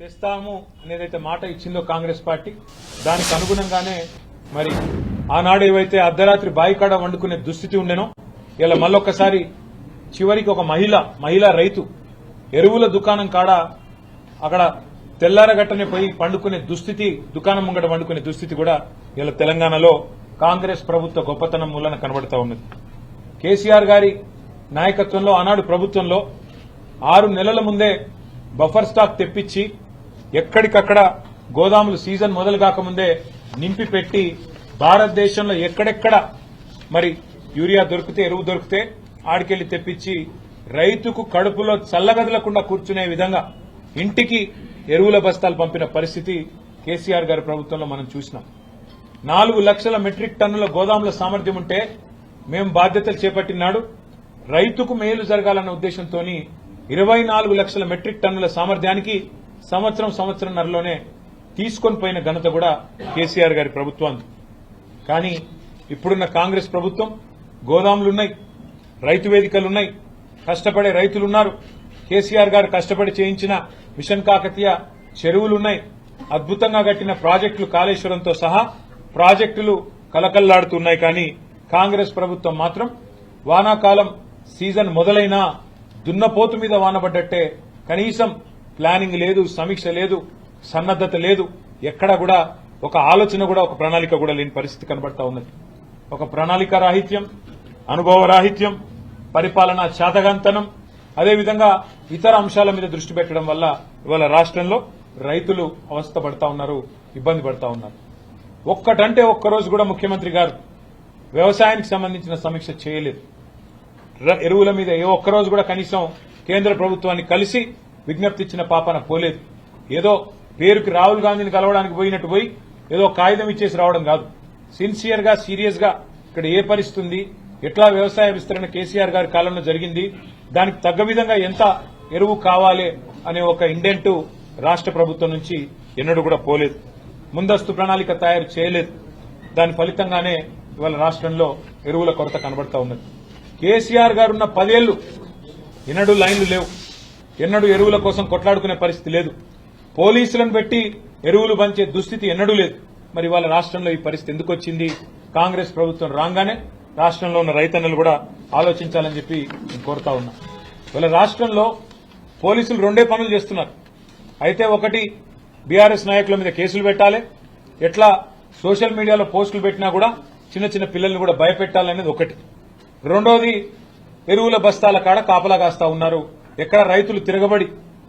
తెస్తాము అనేదైతే మాట ఇచ్చిందో కాంగ్రెస్ పార్టీ దానికి అనుగుణంగానే మరి ఆనాడు ఏవైతే అర్ధరాత్రి బాయికాడ వండుకునే దుస్థితి ఉండెనో ఇలా మళ్ళొక్కసారి చివరికి ఒక మహిళ మహిళా రైతు ఎరువుల దుకాణం కాడ అక్కడ తెల్లారగట్టనే పోయి పండుకునే దుస్థితి దుకాణం ముంగట వండుకునే దుస్థితి కూడా ఇలా తెలంగాణలో కాంగ్రెస్ ప్రభుత్వ గొప్పతనం మూలన కనబడతా ఉన్నది. కేసీఆర్ గారి నాయకత్వంలో ఆనాడు ప్రభుత్వంలో ఆరు నెలల ముందే బఫర్ స్టాక్ తెప్పించి ఎక్కడికక్కడ గోదాములు సీజన్ మొదలు కాకముందే నింపి పెట్టి భారతదేశంలో ఎక్కడెక్కడ మరి యూరియా దొరికితే ఎరువు దొరికితే ఆడికెళ్ళి తెప్పించి రైతుకు కడుపులో చల్లగదలకుండా కూర్చునే విధంగా ఇంటికి ఎరువుల బస్తాలు పంపిన పరిస్థితి కేసీఆర్ గారి ప్రభుత్వంలో మనం చూసినాం. నాలుగు లక్షల మెట్రిక్ టన్నుల గోదాముల సామర్థ్యం ఉంటే మేం బాధ్యతలు చేపట్టినాడు. రైతుకు మేలు జరగాలన్న ఉద్దేశంతో ఇరవై నాలుగు లక్షల మెట్రిక్ టన్నుల సామర్థ్యానికి సంవత్సరం సంవత్సరంన్నరలోనే తీసుకొని పోయిన ఘనత కూడా కేసీఆర్ గారి ప్రభుత్వం కానీ ఇప్పుడున్న కాంగ్రెస్ ప్రభుత్వం గోదాములున్నాయి రైతు వేదికలున్నాయి కష్టపడే రైతులున్నారు. కేసీఆర్ గారు కష్టపడి చేయించిన మిషన్ కాకతీయ చెరువులున్నాయి. అద్భుతంగా కట్టిన ప్రాజెక్టులు కాళేశ్వరంతో సహా ప్రాజెక్టులు కలకల్లాడుతున్నాయి. కానీ కాంగ్రెస్ ప్రభుత్వం మాత్రం వానాకాలం సీజన్ మొదలైనా దున్నపోతు మీద వానబడ్డట్టే కనీసం ప్లానింగ్ లేదు సమీక్ష లేదు సన్నద్దత లేదు. ఎక్కడ కూడా ఒక ఆలోచన కూడా ఒక ప్రణాళిక కూడా లేని పరిస్థితి కనబడతా ఉన్నది. ఒక ప్రణాళిక రాహిత్యం అనుభవ రాహిత్యం పరిపాలన చాతగంతనం అదేవిధంగా ఇతర అంశాల మీద దృష్టి పెట్టడం వల్ల ఇవాళ రాష్ట్రంలో రైతులు అవస్థ పడతా ఉన్నారు ఇబ్బంది పడతా ఉన్నారు. ఒక్కటంటే ఒక్కరోజు కూడా ముఖ్యమంత్రి గారు వ్యవసాయానికి సంబంధించిన సమీక్ష చేయలేదు. ఎరువుల మీద ఏ ఒక్కరోజు కూడా కనీసం కేంద్ర ప్రభుత్వాన్ని కలిసి విజ్ఞప్తి ఇచ్చిన పాపన పోలేదు. ఏదో పేరుకి రాహుల్ గాంధీని కలవడానికి పోయినట్టు పోయి ఏదో కాగితం ఇచ్చేసి రావడం కాదు. సిన్సియర్గా సీరియస్గా ఇక్కడ ఏ పరిస్థితుంది? ఎట్లా వ్యవసాయ విస్తరణ కేసీఆర్ గారి కాలంలో జరిగింది? దానికి తగ్గ విధంగా ఎంత ఎరువు కావాలి అనే ఒక ఇండెంట్ రాష్ట్ర ప్రభుత్వం నుంచి ఎన్నడూ కూడా పోలేదు. ముందస్తు ప్రణాళిక తయారు చేయలేదు. దాని ఫలితంగానే ఇవాళ రాష్ట్రంలో ఎరువుల కొరత కనబడతా ఉన్నది. కేసీఆర్ గారున్న పదేళ్ళు ఎన్నడూ లైన్లు లేవు. ఎన్నడూ ఎరువుల కోసం కొట్లాడుకునే పరిస్థితి లేదు. పోలీసులను పెట్టి ఎరువులు పంచే దుస్థితి ఎన్నడూ లేదు. మరి వాళ్ళ రాష్ట్రంలో ఈ పరిస్థితి ఎందుకు వచ్చింది? కాంగ్రెస్ ప్రభుత్వం రాగానే రాష్ట్రంలో ఉన్న రైతన్నలు కూడా ఆలోచించాలని చెప్పి నేను కోరుతా ఉన్నా. ఇవాళ రాష్ట్రంలో పోలీసులు రెండే పనులు చేస్తున్నారు. అయితే ఒకటి బీఆర్ఎస్ నాయకుల మీద కేసులు పెట్టాలి. ఎట్లా సోషల్ మీడియాలో పోస్టులు పెట్టినా కూడా చిన్న చిన్న పిల్లల్ని కూడా భయపెట్టాలనేది ఒకటి. రెండోది ఎరువుల బస్తాల కాడ కాపలా కాస్తా ఉన్నారు. ఎక్కడ రైతులు తిరగబడి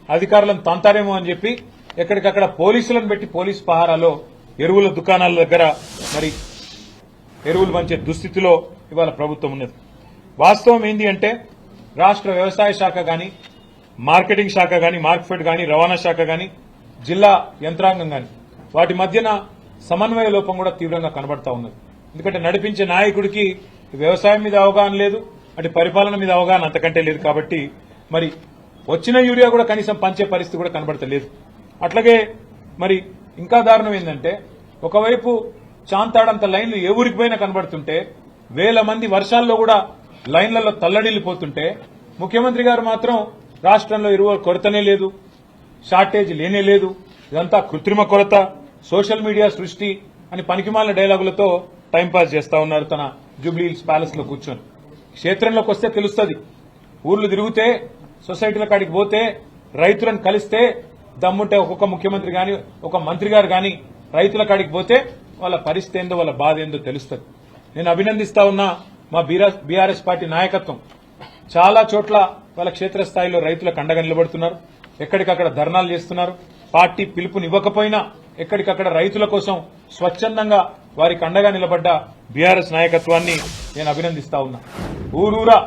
అధికారులను తంతారేమో అని చెప్పి ఎక్కడికక్కడ పోలీసులను పెట్టి పోలీస్ పహారాలో ఎరువుల దుకాణాల దగ్గర మరి ఎరువులు పంచే దుస్థితిలో ఇవాళ ప్రభుత్వం ఉన్నది. వాస్తవం ఏంది అంటే రాష్ట్ర వ్యవసాయ శాఖ గాని మార్కెటింగ్ శాఖ గాని మార్కెట్ గాని రవాణా శాఖ గాని జిల్లా యంత్రాంగం గాని వాటి మధ్యన సమన్వయ లోపం కూడా తీవ్రంగా కనబడతా ఉన్నది. ఎందుకంటే నడిపించే నాయకుడికి వ్యవసాయం మీద అవగాహన లేదు అటు పరిపాలన మీద అవగాహన అంతకంటే లేదు కాబట్టి మరి వచ్చిన యూరియా కూడా కనీసం పంచే పరిస్థితి కూడా కనబడతలేదు. అట్లాగే మరి ఇంకా దారుణం ఏంటంటే ఒకవైపు చాంతాడంత లైన్లు ఏ ఊరికి పోయినా కనబడుతుంటే వేల మంది వర్షాల్లో కూడా లైన్లలో తల్లడిల్లిపోతుంటే ముఖ్యమంత్రి గారు మాత్రం రాష్ట్రంలో ఎరువుల కొరతనే లేదు షార్టేజ్ లేనే లేదు ఇదంతా కృత్రిమ కొరత సోషల్ మీడియా సృష్టి అని పనికిమాలిన డైలాగులతో టైంపాస్ చేస్తా ఉన్నారు తన జూబ్లీహిల్స్ ప్యాలెస్లో కూర్చొని. క్షేత్రంలోకి వస్తే తెలుస్తుంది. ఊర్లు తిరిగితే సొసైటీల కాడికి పోతే రైతులను కలిస్తే దమ్ముంటే ఒక్కొక్క ముఖ్యమంత్రి గాని ఒక మంత్రి గారు గాని రైతుల కాడికి పోతే వాళ్ళ పరిస్థితి ఏందో వాళ్ళ బాధ ఏందో తెలుస్తుంది. నేను అభినందిస్తా ఉన్నా మా బీఆర్ఎస్ పార్టీ నాయకత్వం. చాలా చోట్ల వాళ్ళ క్షేత్రస్థాయిలో రైతులకు అండగా నిలబడుతున్నారు. ఎక్కడికక్కడ ధర్నాలు చేస్తున్నారు. పార్టీ పిలుపునివ్వకపోయినా ఎక్కడికక్కడ రైతుల కోసం స్వచ్ఛందంగా వారికి అండగా నిలబడ్డ బీఆర్ఎస్ నాయకత్వాన్ని నేను అభినందిస్తా ఉన్నా. ఊరూరా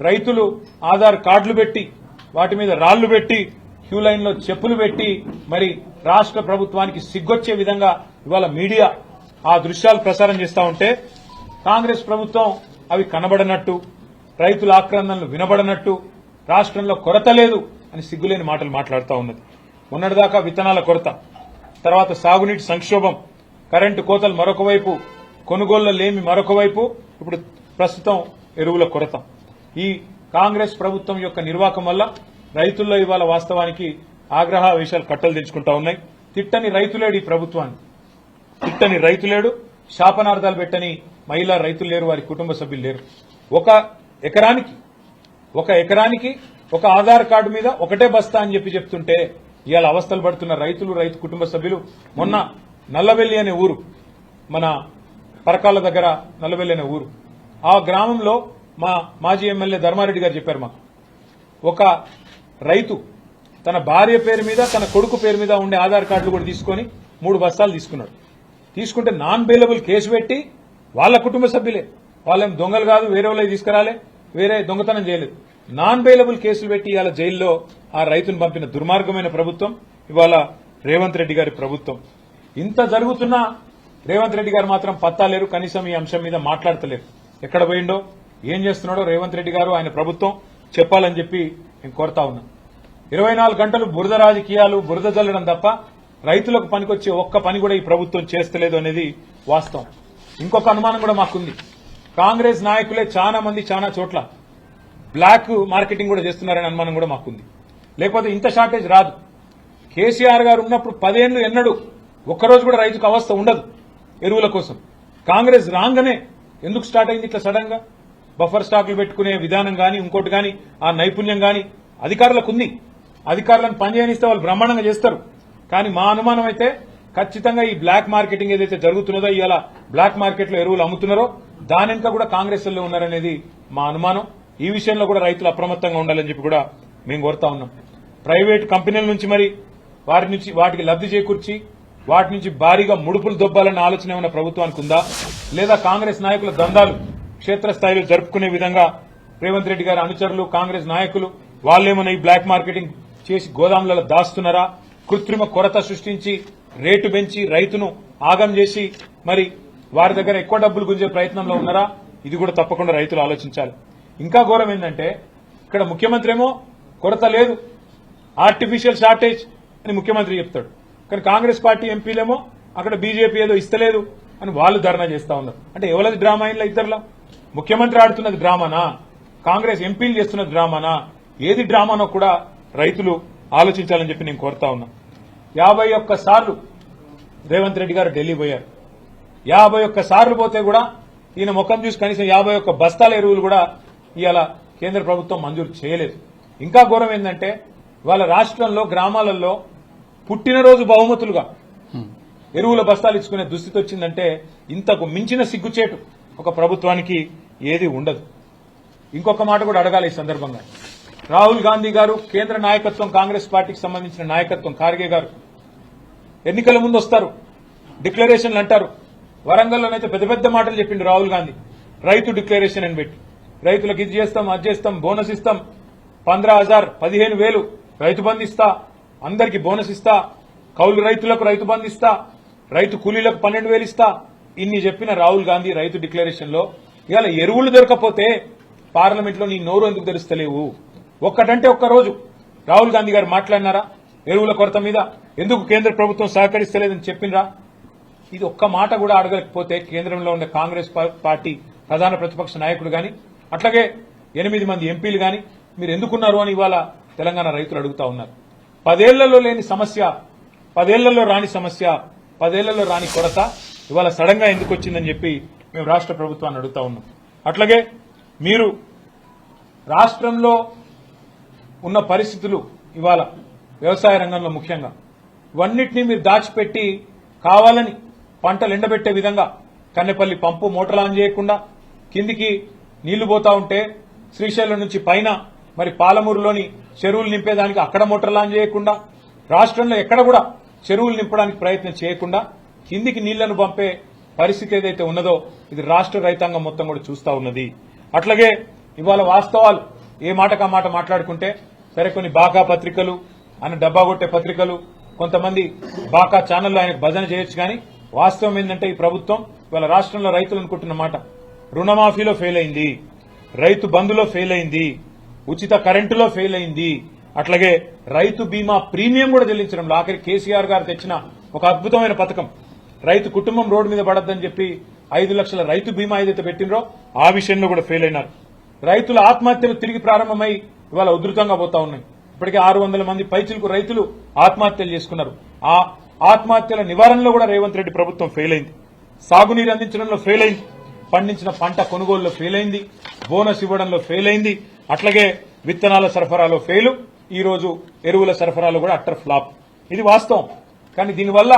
రైతులు ఆధార్ కార్డులు పెట్టి వాటి మీద రాళ్ళు పెట్టి క్యూ లైన్లో చెప్పులు పెట్టి మరి రాష్ట్ర ప్రభుత్వానికి సిగ్గొచ్చే విధంగా ఇవాళ మీడియా ఆ దృశ్యాలు ప్రసారం చేస్తా ఉంటే కాంగ్రెస్ ప్రభుత్వం అవి కనబడనట్టు రైతుల ఆక్రందనలు వినబడనట్టు రాష్ట్రంలో కొరత లేదు అని సిగ్గులేని మాటలు మాట్లాడుతూ ఉన్నది. మొన్నటిదాకా విత్తనాల కొరత తర్వాత సాగునీటి సంక్షోభం కరెంటు కోతలు మరొక వైపు కొనుగోళ్ళ లేమి మరొక వైపు ఇప్పుడు ప్రస్తుతం ఎరువుల కొరత. ఈ కాంగ్రెస్ ప్రభుత్వం యొక్క నిర్వాకం వల్ల రైతుల్లో ఇవాళ వాస్తవానికి ఆగ్రహ విషయాలు కట్టలు తెచ్చుకుంటా ఉన్నాయి. తిట్టని రైతులేడు ఈ ప్రభుత్వాన్ని తిట్టని రైతులేడు శాపనార్థాలు పెట్టని మహిళా రైతులు లేరు వారి కుటుంబ సభ్యులు లేరు. ఒక ఎకరానికి ఒక ఎకరానికి ఒక ఆధార్ కార్డు మీద ఒకటే బస్తా అని చెప్పి చెప్తుంటే ఇవాళ అవస్థలు పడుతున్న రైతులు రైతు కుటుంబ సభ్యులు. మొన్న నల్లవెల్లి అనే ఊరు మన పరకాల దగ్గర నల్లవెల్లి అనే ఊరు. ఆ గ్రామంలో మా మాజీ ఎమ్మెల్యే ధర్మారెడ్డి గారు చెప్పారు మాకు. ఒక రైతు తన భార్య పేరు మీద తన కొడుకు పేరు మీద ఉండే ఆధార్ కార్డులు కూడా తీసుకొని మూడు బస్తాలు తీసుకున్నాడు. తీసుకుంటే నాన్ బెయిలబుల్ కేసు పెట్టి వాళ్ళ కుటుంబ సభ్యులే. వాళ్ళేం దొంగలు కాదు వేరే వాళ్ళకి తీసుకురాలే వేరే దొంగతనం చేయలేదు. నాన్ బెయిలబుల్ కేసులు పెట్టి ఇవాళ జైల్లో ఆ రైతును పంపిన దుర్మార్గమైన ప్రభుత్వం ఇవాళ రేవంత్ రెడ్డి గారి ప్రభుత్వం. ఇంత జరుగుతున్నా రేవంత్ రెడ్డి గారు మాత్రం పత్తాలేరు కనీసం ఈ అంశం మీద మాట్లాడతలేరు. ఎక్కడ పోయిండో? ఏం చేస్తున్నాడో రేవంత్ రెడ్డి గారు ఆయన ప్రభుత్వం చెప్పాలని చెప్పి నేను కోరుతా ఉన్నా. ఇరవై నాలుగు గంటలు బురద రాజకీయాలు బురద జల్లడం తప్ప రైతులకు పనికొచ్చే ఒక్క పని కూడా ఈ ప్రభుత్వం చేస్తలేదు అనేది వాస్తవం. ఇంకొక అనుమానం కూడా మాకుంది. కాంగ్రెస్ నాయకులే చాలా మంది చాలా చోట్ల బ్లాక్ మార్కెటింగ్ కూడా చేస్తున్నారనే అనుమానం కూడా మాకుంది. లేకపోతే ఇంత షార్టేజ్ రాదు. కేసీఆర్ గారు ఉన్నప్పుడు పదేళ్ళు ఎన్నడు ఒక్కరోజు కూడా రైతుకు అవస్థ ఉండదు ఎరువుల కోసం. కాంగ్రెస్ రాగానే ఎందుకు స్టార్ట్ అయింది ఇట్లా సడన్గా బఫర్ స్టాక్లు పెట్టుకునే విధానం కానీ ఇంకోటి కానీ ఆ నైపుణ్యం కానీ అధికారులకు ఉంది. అధికారులను పనిచేయనిస్తే వాళ్ళు బ్రహ్మాండంగా చేస్తారు. కానీ మా అనుమానం అయితే ఖచ్చితంగా ఈ బ్లాక్ మార్కెటింగ్ ఏదైతే జరుగుతున్నదో ఇవాళ బ్లాక్ మార్కెట్లో ఎరువులు అమ్ముతున్నారో దాని వెనుక కూడా కాంగ్రెస్లో ఉన్నారనేది మా అనుమానం. ఈ విషయంలో కూడా రైతులు అప్రమత్తంగా ఉండాలని చెప్పి కూడా మేము కోరుతా ఉన్నాం. ప్రైవేట్ కంపెనీల నుంచి మరి వారి నుంచి వాటికి లబ్ధి చేకూర్చి వాటి నుంచి భారీగా ముడుపులు దొబ్బాలన్న ఆలోచన ఏమైనా ప్రభుత్వానికి ఉందా? లేదా కాంగ్రెస్ నాయకుల దందాలు క్షేత్రస్థాయిలో జరుపుకునే విధంగా రేవంత్ రెడ్డి గారి అనుచరులు కాంగ్రెస్ నాయకులు వాళ్ళేమైనా ఈ బ్లాక్ మార్కెటింగ్ చేసి గోదాములలో దాస్తున్నారా? కృత్రిమ కొరత సృష్టించి రేటు పెంచి రైతును ఆగం చేసి మరి వారి దగ్గర ఎక్కువ డబ్బులు గుంజే ప్రయత్నంలో ఉన్నారా? ఇది కూడా తప్పకుండా రైతులు ఆలోచించాలి. ఇంకా ఘోరం ఏంటంటే ఇక్కడ ముఖ్యమంత్రి ఏమో కొరత లేదు ఆర్టిఫిషియల్ షార్టేజ్ అని ముఖ్యమంత్రి చెప్తాడు. కానీ కాంగ్రెస్ పార్టీ ఎంపీలేమో అక్కడ బీజేపీ ఏదో ఇస్తలేదు అని వాళ్ళు ధర్నా చేస్తా ఉన్నారు. అంటే ఎవరిది డ్రామా అయినా ముఖ్యమంత్రి ఆడుతున్నది డ్రామానా? కాంగ్రెస్ ఎంపీలు చేస్తున్నది డ్రామానా? ఏది డ్రామానో కూడా రైతులు ఆలోచించాలని చెప్పి నేను కోరుతా ఉన్నా. యాభై ఒక్క సార్లు రేవంత్ రెడ్డి గారు ఢిల్లీ పోయారు. యాభై ఒక్క సార్లు పోతే కూడా ఈయన ముఖం చూసి కనీసం యాభై ఒక్క బస్తాల ఎరువులు కూడా ఇవాళ కేంద్ర ప్రభుత్వం మంజూరు చేయలేదు. ఇంకా ఘోరం ఏంటంటే వాళ్ళ రాష్ట్రంలో గ్రామాలలో పుట్టినరోజు బహుమతులుగా ఎరువుల బస్తాలు ఇచ్చుకునే దుస్థితి వచ్చిందంటే ఇంతకు మించిన సిగ్గుచేటు ఒక ప్రభుత్వానికి ఏది ఉండదు. ఇంకొక మాట కూడా అడగాలి ఈ సందర్భంగా. రాహుల్ గాంధీ గారు కేంద్ర నాయకత్వం కాంగ్రెస్ పార్టీకి సంబంధించిన నాయకత్వం ఖార్గే గారు. ఎన్నికల ముందు వస్తారు. డిక్లరేషన్లు అంటారు. వరంగల్లోనైతే పెద్ద పెద్ద మాటలు చెప్పిండు రాహుల్ గాంధీ. రైతు డిక్లరేషన్ అని పెట్టి. రైతులకు ఇది చేస్తాం అది చేస్తాం బోనస్ ఇస్తాం. పంద్రా హజార్ పదిహేను వేలు. రైతు బంధిస్తా అందరికి బోనస్ ఇస్తా. కౌలు రైతులకు రైతు బంధిస్తా రైతు కూలీలకు పన్నెండు వేలు ఇస్తా. ఇన్ని చెప్పిన రాహుల్ గాంధీ రైతు డిక్లరేషన్లో ఇవాళ ఎరువులు దొరకపోతే పార్లమెంట్లో నీ నోరు ఎందుకు తెలుస్తలేవు ఒక్కటంటే ఒక్క రోజు రాహుల్ గాంధీ గారు మాట్లాడినారా? ఎరువుల కొరత మీద ఎందుకు కేంద్ర ప్రభుత్వం సహకరిస్తలేదని చెప్పినరా? ఇది ఒక్క మాట కూడా అడగకపోతే కేంద్రంలో ఉన్న కాంగ్రెస్ పార్టీ ప్రధాన ప్రతిపక్ష నాయకుడు కానీ అట్లాగే ఎనిమిది మంది ఎంపీలు కానీ మీరు ఎందుకున్నారు అని ఇవాళ తెలంగాణ రైతులు అడుగుతా ఉన్నారు. పదేళ్ళలో లేని సమస్య పదేళ్ళలో రాని సమస్య పదేళ్ళలో రాని కొరత ఇవాళ సడన్గా ఎందుకు వచ్చిందని చెప్పి మేము రాష్ట్ర ప్రభుత్వాన్ని అడుగుతా ఉన్నాం. అట్లాగే మీరు రాష్ట్రంలో ఉన్న పరిస్థితులు ఇవాళ వ్యవసాయ రంగంలో ముఖ్యంగా ఇవన్నిటినీ మీరు దాచిపెట్టి కావాలని పంటలు ఎండబెట్టే విధంగా కన్నెపల్లి పంపు మోటార్ ఆన్ చేయకుండా కిందికి నీళ్ళు పోతా ఉంటే శ్రీశైలం నుంచి పైన మరి పాలమూరులోని చెరువులు నింపేదానికి అక్కడ మోటార్లు ఆన్ చేయకుండా రాష్ట్రంలో ఎక్కడ కూడా చెరువులు నింపడానికి ప్రయత్నం చేయకుండా కిందికి నీళ్ళను పంపే పరిస్థితి ఏదైతే ఉన్నదో ఇది రాష్ట్ర రైతాంగం మొత్తం కూడా చూస్తా ఉన్నది. అట్లాగే ఇవాళ వాస్తవాలు ఏ మాటకా మాట మాట్లాడుకుంటే సరే కొన్ని బాకా పత్రికలు ఆయన డబ్బా కొట్టే పత్రికలు కొంతమంది బాకా ఛానల్లో ఆయనకు భజన చేయొచ్చు కానీ వాస్తవం ఏంటంటే ఈ ప్రభుత్వం ఇవాళ రాష్ట్రంలో రైతులు అనుకుంటున్న మాట. రుణమాఫీలో ఫెయిల్ అయింది రైతు బంధులో ఫెయిల్ అయింది ఉచిత కరెంటులో ఫెయిల్ అయింది. అట్లాగే రైతు బీమా ప్రీమియం కూడా చెల్లించడంలో ఆఖరి కేసీఆర్ గారు తెచ్చిన ఒక అద్భుతమైన పథకం. రైతు కుటుంబం రోడ్డు మీద పడద్దని చెప్పి ఐదు లక్షల రైతు బీమా ఏదైతే పెట్టినరో ఆ విషయంలో కూడా ఫెయిల్ అయినారు. రైతుల ఆత్మహత్యలు తిరిగి ప్రారంభమై ఇవాళ ఉధృతంగా పోతా ఉన్నాయి. ఇప్పటికే ఆరు వందల మంది పైచిలకు రైతులు ఆత్మహత్యలు చేసుకున్నారు. ఆ ఆత్మహత్యల నివారణలో కూడా రేవంత్ రెడ్డి ప్రభుత్వం ఫెయిల్ అయింది. సాగునీరు అందించడంలో ఫెయిల్ అయింది. పండించిన పంట కొనుగోలులో ఫెయిల్ అయింది. బోనస్ ఇవ్వడంలో ఫెయిల్ అయింది. అట్లాగే విత్తనాల సరఫరాలో ఫెయిల్. ఈ రోజు ఎరువుల సరఫరాలో కూడా అట్టర్ ఫ్లాప్. ఇది వాస్తవం. కానీ దీనివల్ల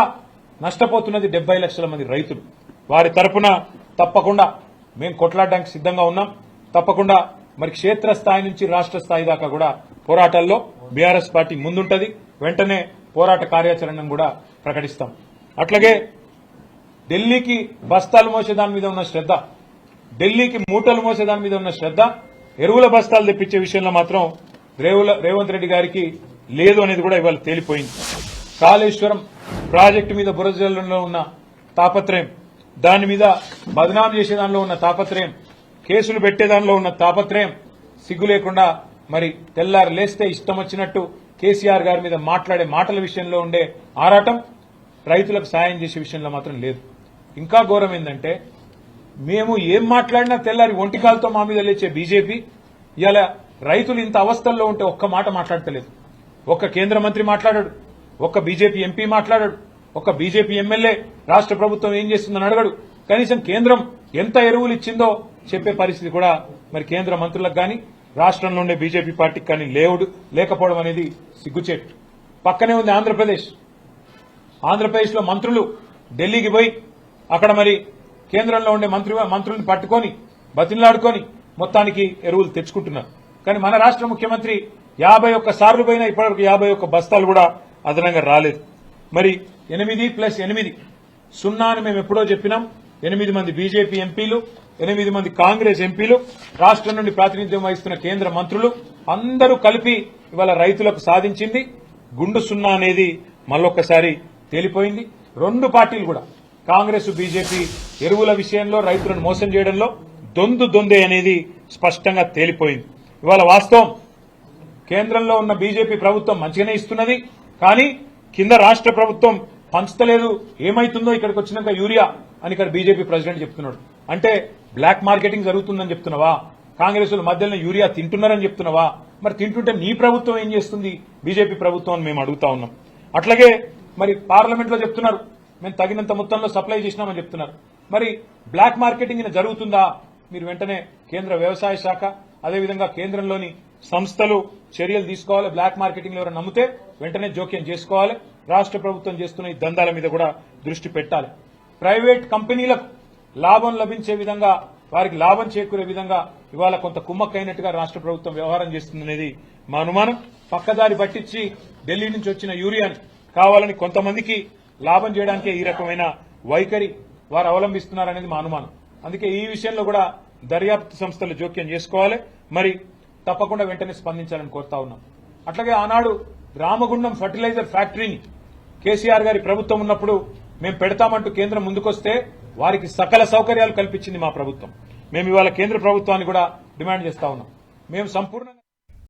నష్టపోతున్నది డెబ్బై లక్షల మంది రైతులు. వారి తరపున తప్పకుండా మేము కొట్లాడడానికి సిద్ధంగా ఉన్నాం. తప్పకుండా మరి క్షేత్రస్థాయి నుంచి రాష్ట్ర స్థాయి దాకా కూడా పోరాటాల్లో బీఆర్ఎస్ పార్టీ ముందుంటది. వెంటనే పోరాట కార్యాచరణను కూడా ప్రకటిస్తాం. అట్లాగే ఢిల్లీకి బస్తాలు మోసే దాని మీద ఉన్న శ్రద్ధ ఢిల్లీకి మూటలు మోసే దాని మీద ఉన్న శ్రద్ధ ఎరువుల బస్తాలు తెప్పించే విషయంలో మాత్రం రేవుల రేవంత్ రెడ్డి గారికి లేదు అనేది కూడా ఇవాళ తేలిపోయింది. కాళేశ్వరం ప్రాజెక్టు మీద బురజల్లో ఉన్న తాపత్రయం దాని మీద బదనాం చేసే దానిలో ఉన్న తాపత్రయం కేసులు పెట్టేదానిలో ఉన్న తాపత్రయం సిగ్గు లేకుండా మరి తెల్లారు లేస్తే ఇష్టం వచ్చినట్టు కేసీఆర్ గారి మీద మాట్లాడే మాటల విషయంలో ఉండే ఆరాటం రైతులకు సాయం చేసే విషయంలో మాత్రం లేదు. ఇంకా ఘోరం ఏంటంటే మేము ఏం మాట్లాడినా తెల్లారి ఒంటికాలతో మా మీద లేచే బీజేపీ ఇలా రైతులు ఇంత అవస్థల్లో ఉంటే ఒక్క మాట మాట్లాడతలేదు. ఒక్క కేంద్ర మంత్రి మాట్లాడాడు ఒక్క బీజేపీ ఎంపీ మాట్లాడాడు. ఒక్క బీజేపీ ఎమ్మెల్యే రాష్ట్ర ప్రభుత్వం ఏం చేస్తుందని అడగడు. కనీసం కేంద్రం ఎంత ఎరువులు ఇచ్చిందో చెప్పే పరిస్థితి కూడా మరి కేంద్ర మంత్రులకు గాని రాష్ట్రంలో ఉండే బీజేపీ పార్టీకి కానీ లేవుడు లేకపోవడం అనేది సిగ్గుచేటు. పక్కనే ఉంది ఆంధ్రప్రదేశ్. ఆంధ్రప్రదేశ్లో మంత్రులు ఢిల్లీకి పోయి అక్కడ మరి కేంద్రంలో ఉండే మంత్రి మంత్రుల్ని పట్టుకొని బతిలాడుకొని మొత్తానికి ఎరువులు తెచ్చుకుంటున్నారు. కానీ మన రాష్ట్ర ముఖ్యమంత్రి యాభై ఒక్క సార్లు పోయినా ఇప్పటివరకు యాభై ఒక్క బస్తాలు కూడా అదనంగా రాలేదు. మరి ఎనిమిది ప్లస్ ఎనిమిది సున్నా అని మేము ఎప్పుడో చెప్పినాం. ఎనిమిది మంది బీజేపీ ఎంపీలు ఎనిమిది మంది కాంగ్రెస్ ఎంపీలు రాష్ట్రం నుండి ప్రాతినిధ్యం వహిస్తున్న కేంద్ర మంత్రులు అందరూ కలిపి ఇవాళ రైతులకు సాధించింది. గుండు సున్నా అనేది మళ్ళొక్కసారి తేలిపోయింది. రెండు పార్టీలు కూడా కాంగ్రెస్ బీజేపీ ఎరువుల విషయంలో రైతులను మోసం చేయడంలో దొందు దొందే అనేది స్పష్టంగా తేలిపోయింది. ఇవాళ వాస్తవం కేంద్రంలో ఉన్న బీజేపీ ప్రభుత్వం మంచిగానే ఇస్తున్నది. కానీ కింద రాష్ట్ర ప్రభుత్వం పంచుతలేదు. ఏమైతుందో ఇక్కడికి వచ్చినాక యూరియా అని ఇక్కడ బీజేపీ ప్రెసిడెంట్ చెప్తున్నాడు. అంటే బ్లాక్ మార్కెటింగ్ జరుగుతుందని చెప్తున్నావా? కాంగ్రెస్ మధ్యలో యూరియా తింటున్నారని చెప్తున్నావా? మరి తింటుంటే నీ ప్రభుత్వం ఏం చేస్తుంది? బీజేపీ ప్రభుత్వం అని మేము అడుగుతా ఉన్నాం. అట్లాగే మరి పార్లమెంట్లో చెప్తున్నారు. మేము తగినంత మొత్తంలో సప్లై చేసినామని చెప్తున్నారు. మరి బ్లాక్ మార్కెటింగ్ జరుగుతుందా? మీరు వెంటనే కేంద్ర వ్యవసాయ శాఖ అదేవిధంగా కేంద్రంలోని సంస్థలు చర్యలు తీసుకోవాలి. బ్లాక్ మార్కెటింగ్లో ఎవరైనా నమ్మితే వెంటనే జోక్యం చేసుకోవాలి. రాష్ట్ర ప్రభుత్వం చేస్తున్న ఈ దందాల మీద కూడా దృష్టి పెట్టాలి. ప్రైవేట్ కంపెనీలకు లాభం లభించే విధంగా వారికి లాభం చేకూరే విధంగా ఇవాళ కొంత కుమ్మక్కైనట్టుగా రాష్ట్ర ప్రభుత్వం వ్యవహారం చేస్తుందనేది మా అనుమానం. పక్కదారి పట్టించి ఢిల్లీ నుంచి వచ్చిన యూరియాని కావాలని కొంతమందికి లాభం చేయడానికే ఈ రకమైన వైఖరి వారు అవలంబిస్తున్నారనేది మా అనుమానం. అందుకే ఈ విషయంలో కూడా దర్యాప్తు సంస్థలు జోక్యం చేసుకోవాలి. మరి తప్పకుండా వెంటనే స్పందించాలని కోరుతా ఉన్నాం. అట్లాగే ఆనాడు రామగుండం ఫర్టిలైజర్ ఫ్యాక్టరీని కేసీఆర్ గారి ప్రభుత్వం ఉన్నప్పుడు మేము పెడతామంటూ కేంద్రం ముందుకొస్తే వారికి సకల సౌకర్యాలు కల్పించింది మా ప్రభుత్వం. మేము ఇవాళ కేంద్ర ప్రభుత్వాన్ని కూడా డిమాండ్ చేస్తా ఉన్నాం. మేము సంపూర్ణంగా